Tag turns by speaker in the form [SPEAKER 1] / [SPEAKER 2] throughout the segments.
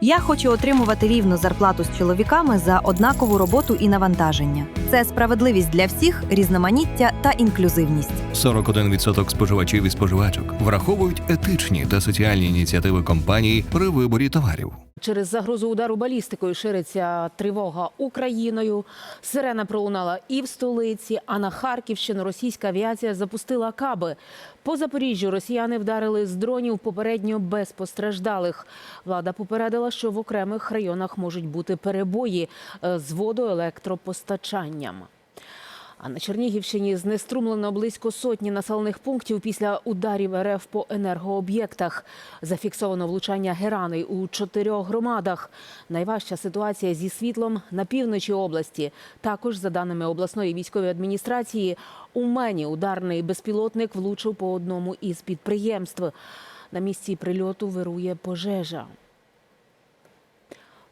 [SPEAKER 1] Я хочу отримувати рівну зарплату з чоловіками за однакову роботу і навантаження. Це справедливість для всіх, різноманіття та інклюзивність.
[SPEAKER 2] 41% споживачів і споживачок враховують етичні та соціальні ініціативи компанії при виборі товарів.
[SPEAKER 3] Через загрозу удару балістикою шириться тривога Україною. Сирена пролунала і в столиці, а на Харківщину російська авіація запустила каби. По Запоріжжю росіяни вдарили з дронів попередньо без постраждалих. Влада попередила, що в окремих районах можуть бути перебої е, з водоелектропостачанням. А на Чернігівщині знеструмлено близько сотні населених пунктів після ударів РФ по енергооб'єктах. Зафіксовано влучання гераней у чотирьох громадах. Найважча ситуація зі світлом на півночі області. Також, за даними обласної військової адміністрації, у Мені ударний безпілотник влучив по одному із підприємств. На місці прильоту вирує пожежа.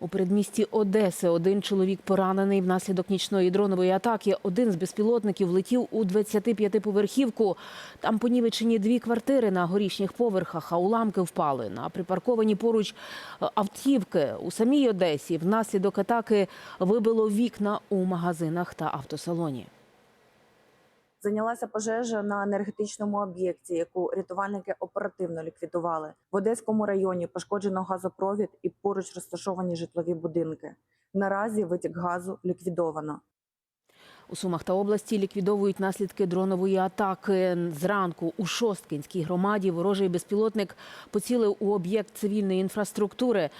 [SPEAKER 3] У передмісті Одеси один чоловік поранений внаслідок нічної дронової атаки. Один з безпілотників летів у 25-поверхівку. Там понівечені дві квартири на горішніх поверхах, а уламки впали на припарковані поруч е, автівки. У самій Одесі внаслідок атаки вибило вікна у магазинах та автосалоні.
[SPEAKER 4] Зайнялася пожежа на енергетичному об'єкті, яку рятувальники оперативно ліквідували. В Одеському районі пошкоджено газопровід і поруч розташовані житлові будинки. Наразі витік газу ліквідовано.
[SPEAKER 3] У Сумах та області ліквідовують наслідки дронової атаки. Зранку у Шосткинській громаді ворожий безпілотник поцілив у об'єкт цивільної інфраструктури.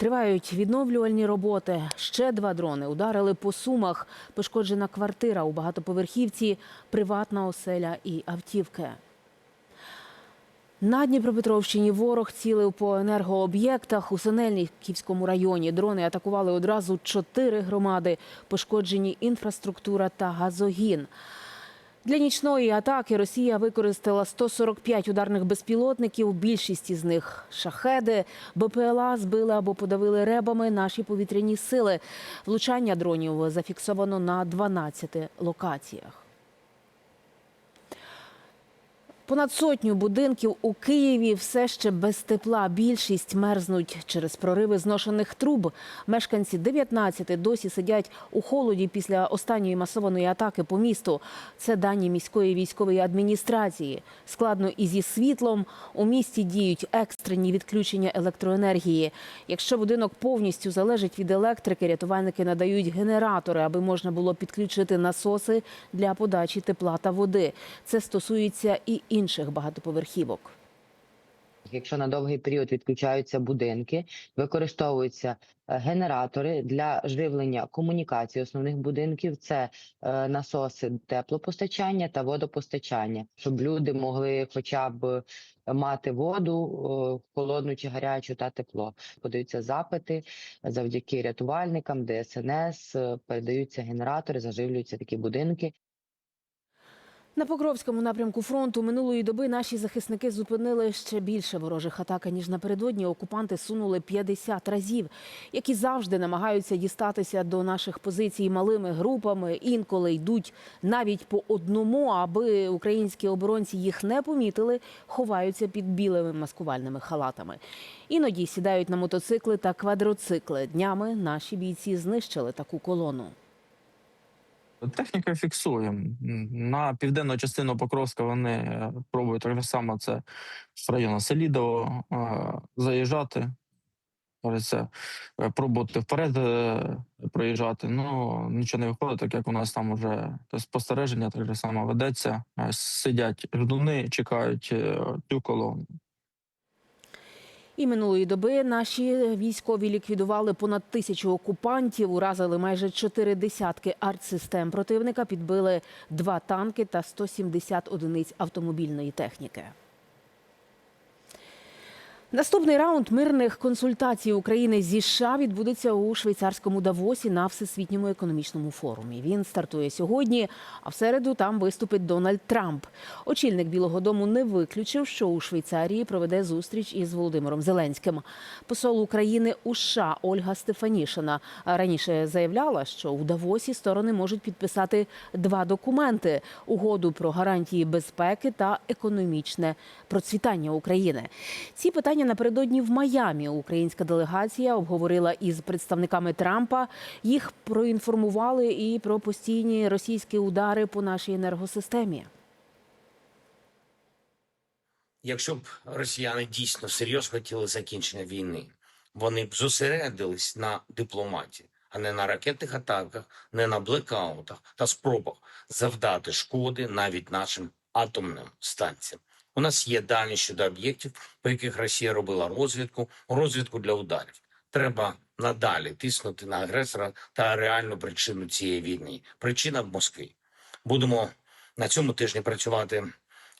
[SPEAKER 3] Тривають відновлювальні роботи. Ще два дрони ударили по сумах. Пошкоджена квартира у багатоповерхівці, приватна оселя і автівки. На Дніпропетровщині ворог цілив по енергооб'єктах у Синельниківському районі. Дрони атакували одразу чотири громади. Пошкоджені інфраструктура та газогін. Для нічної атаки Росія використала 145 ударних безпілотників. Більшість із них шахеди. БПЛА збили або подавили ребами наші повітряні сили. Влучання дронів зафіксовано на 12 локаціях. Понад сотню будинків у Києві все ще без тепла. Більшість мерзнуть через прориви зношених труб. Мешканці 19 досі сидять у холоді після останньої масованої атаки по місту. Це дані міської військової адміністрації. Складно і зі світлом. У місті діють екстрені відключення електроенергії. Якщо будинок повністю залежить від електрики, рятувальники надають генератори, аби можна було підключити насоси для подачі тепла та води. Це стосується і інших багатоповерхівок.
[SPEAKER 5] Якщо на довгий період відключаються будинки, використовуються е, генератори для живлення комунікації основних будинків, це е, насоси теплопостачання та водопостачання, щоб люди могли хоча б мати воду е, холодну чи гарячу та тепло. Подаються запити завдяки рятувальникам, ДСНС, передаються генератори, заживлюються такі будинки.
[SPEAKER 3] На Покровському напрямку фронту минулої доби наші захисники зупинили ще більше ворожих атак, ніж напередодні. Окупанти сунули 50 разів, які завжди намагаються дістатися до наших позицій малими групами. Інколи йдуть навіть по одному, аби українські оборонці їх не помітили, ховаються під білими маскувальними халатами. Іноді сідають на мотоцикли та квадроцикли. Днями наші бійці знищили таку колону.
[SPEAKER 6] Техніка фіксує. На південну частину Покровська вони е, пробують так само це з району Селідово е, заїжджати. Кажеться, е, пробувати вперед е, проїжджати. Ну нічого не виходить, так як у нас там вже спостереження так само ведеться. Сидять ждуни, чекають цю колону.
[SPEAKER 3] І минулої доби наші військові ліквідували понад тисячу окупантів, уразили майже чотири десятки артсистем противника, підбили два танки та 170 одиниць автомобільної техніки. Наступний раунд мирних консультацій України зі США відбудеться у швейцарському Давосі на всесвітньому економічному форумі. Він стартує сьогодні, а в середу там виступить Дональд Трамп. Очільник Білого Дому не виключив, що у Швейцарії проведе зустріч із Володимиром Зеленським. Посол України у США Ольга Стефанішина раніше заявляла, що у Давосі сторони можуть підписати два документи: угоду про гарантії безпеки та економічне процвітання України. Ці питання спілкування напередодні в Майамі. Українська делегація обговорила із представниками Трампа. Їх проінформували і про постійні російські удари по нашій енергосистемі.
[SPEAKER 7] Якщо б росіяни дійсно серйозно хотіли закінчення війни, вони б зосередились на дипломатії, а не на ракетних атаках, не на блекаутах та спробах завдати шкоди навіть нашим атомним станціям. У нас є дані щодо об'єктів, по яких Росія робила розвідку, розвідку для ударів. Треба надалі тиснути на агресора та реальну причину цієї війни. Причина в Москві. Будемо на цьому тижні працювати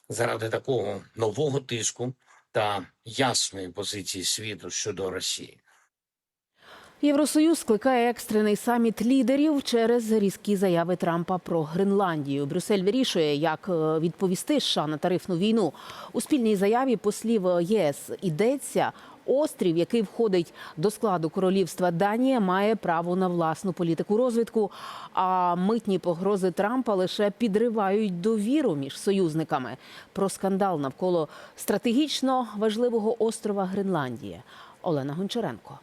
[SPEAKER 7] заради такого нового тиску та ясної позиції світу щодо Росії.
[SPEAKER 3] Євросоюз скликає екстрений саміт лідерів через різкі заяви Трампа про Гренландію. Брюссель вирішує, як е, відповісти США на тарифну війну. У спільній заяві послів ЄС йдеться. Острів, який входить до складу королівства Данія, має право на власну політику розвитку. А митні погрози Трампа лише підривають довіру між союзниками. Про скандал навколо стратегічно важливого острова Гренландія. Олена Гончаренко.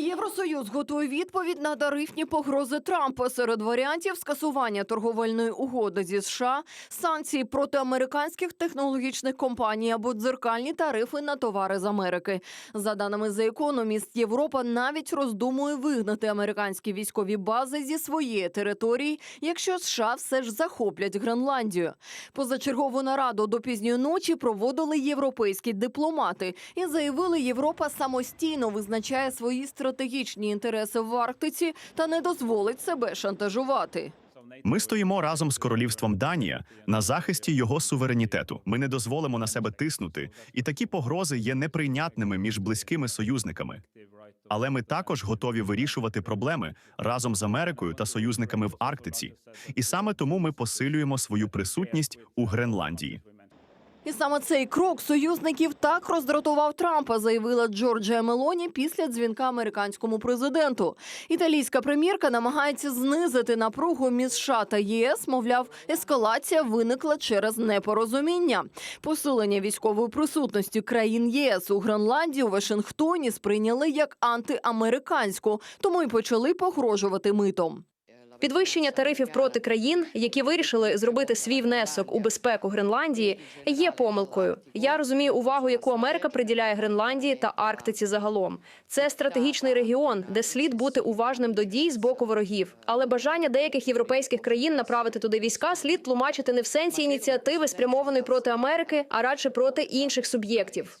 [SPEAKER 8] Євросоюз готує відповідь на тарифні погрози Трампа серед варіантів скасування торговельної угоди зі США, санкції проти американських технологічних компаній або дзеркальні тарифи на товари з Америки. За даними The Economist, Європа навіть роздумує вигнати американські військові бази зі своєї території, якщо США все ж захоплять Гренландію. Позачергову нараду до пізньої ночі проводили європейські дипломати і заявили, Європа самостійно визначає свої стратегічні інтереси в Арктиці та не дозволить себе шантажувати.
[SPEAKER 9] Ми стоїмо разом з королівством Данія на захисті його суверенітету. Ми не дозволимо на себе тиснути, і такі погрози є неприйнятними між близькими союзниками. Але ми також готові вирішувати проблеми разом з Америкою та союзниками в Арктиці. І саме тому ми посилюємо свою присутність у Гренландії.
[SPEAKER 8] І саме цей крок союзників так роздратував Трампа, заявила Джорджія Мелоні після дзвінка американському президенту. Італійська прем'єрка намагається знизити напругу між США та єС. Мовляв, ескалація виникла через непорозуміння. Посилення військової присутності країн ЄС у Гренландії у Вашингтоні сприйняли як антиамериканську, тому й почали погрожувати митом.
[SPEAKER 10] Підвищення тарифів проти країн, які вирішили зробити свій внесок у безпеку Гренландії, є помилкою. Я розумію увагу, яку Америка приділяє Гренландії та Арктиці загалом. Це стратегічний регіон, де слід бути уважним до дій з боку ворогів. Але бажання деяких європейських країн направити туди війська слід тлумачити не в сенсі ініціативи, спрямованої проти Америки, а радше проти інших суб'єктів.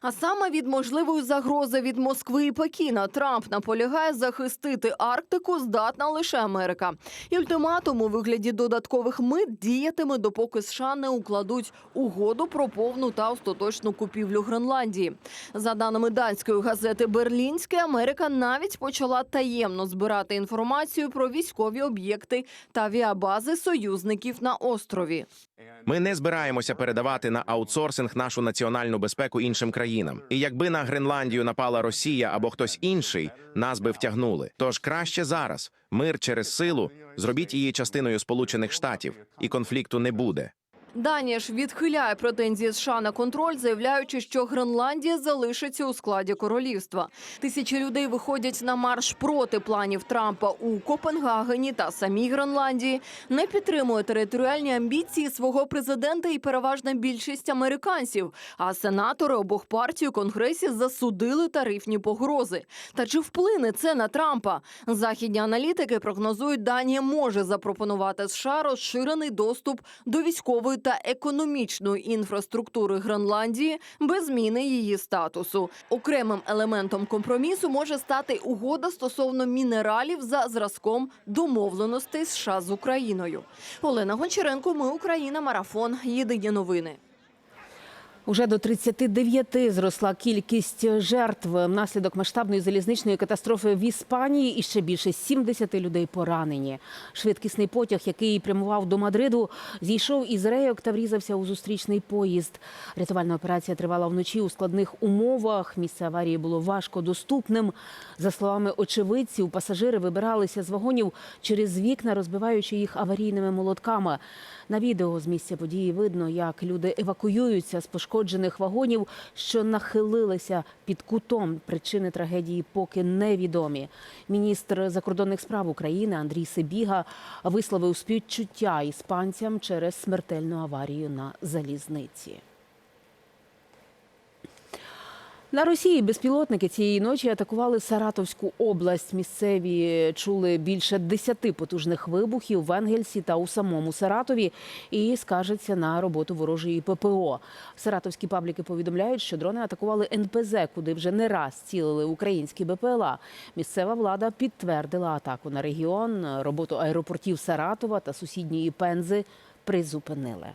[SPEAKER 8] А саме від можливої загрози від Москви і Пекіна Трамп наполягає захистити Арктику здатна лише Америка. І ультиматум у вигляді додаткових мит діятиме, допоки США не укладуть угоду про повну та остаточну купівлю Гренландії. За даними данської газети Берлінське, Америка навіть почала таємно збирати інформацію про військові об'єкти та авіабази союзників на острові.
[SPEAKER 11] Ми не збираємося передавати на аутсорсинг нашу національну безпеку іншим країнам. І якби на Гренландію напала Росія або хтось інший, нас би втягнули. Тож краще зараз мир через силу зробіть її частиною Сполучених Штатів, і конфлікту не буде.
[SPEAKER 8] Данія ж відхиляє претензії США на контроль, заявляючи, що Гренландія залишиться у складі королівства. Тисячі людей виходять на марш проти планів Трампа у Копенгагені та самій Гренландії. Не підтримує територіальні амбіції свого президента і переважна більшість американців. А сенатори обох партій у конгресі засудили тарифні погрози. Та чи вплине це на Трампа? Західні аналітики прогнозують, Данія може запропонувати США розширений доступ до військової та економічної інфраструктури Гренландії без зміни її статусу. Окремим елементом компромісу може стати угода стосовно мінералів за зразком домовленостей США з Україною. Олена Гончаренко, ми Україна, марафон. Єдині новини.
[SPEAKER 3] Уже до 39 зросла кількість жертв внаслідок масштабної залізничної катастрофи в Іспанії і ще більше 70 людей поранені. Швидкісний потяг, який прямував до Мадриду, зійшов із рейок та врізався у зустрічний поїзд. Рятувальна операція тривала вночі у складних умовах. Місце аварії було важко доступним. За словами очевидців, пасажири вибиралися з вагонів через вікна, розбиваючи їх аварійними молотками. На відео з місця події видно, як люди евакуюються з пошкоджених пошкоджених вагонів, що нахилилися під кутом. Причини трагедії поки невідомі. Міністр закордонних справ України Андрій Сибіга висловив співчуття іспанцям через смертельну аварію на залізниці. На Росії безпілотники цієї ночі атакували Саратовську область. Місцеві чули більше десяти потужних вибухів в Енгельсі та у самому Саратові і скаржаться на роботу ворожої ППО. Саратовські пабліки повідомляють, що дрони атакували НПЗ, куди вже не раз цілили українські БПЛА. Місцева влада підтвердила атаку на регіон. Роботу аеропортів Саратова та сусідньої Пензи призупинили.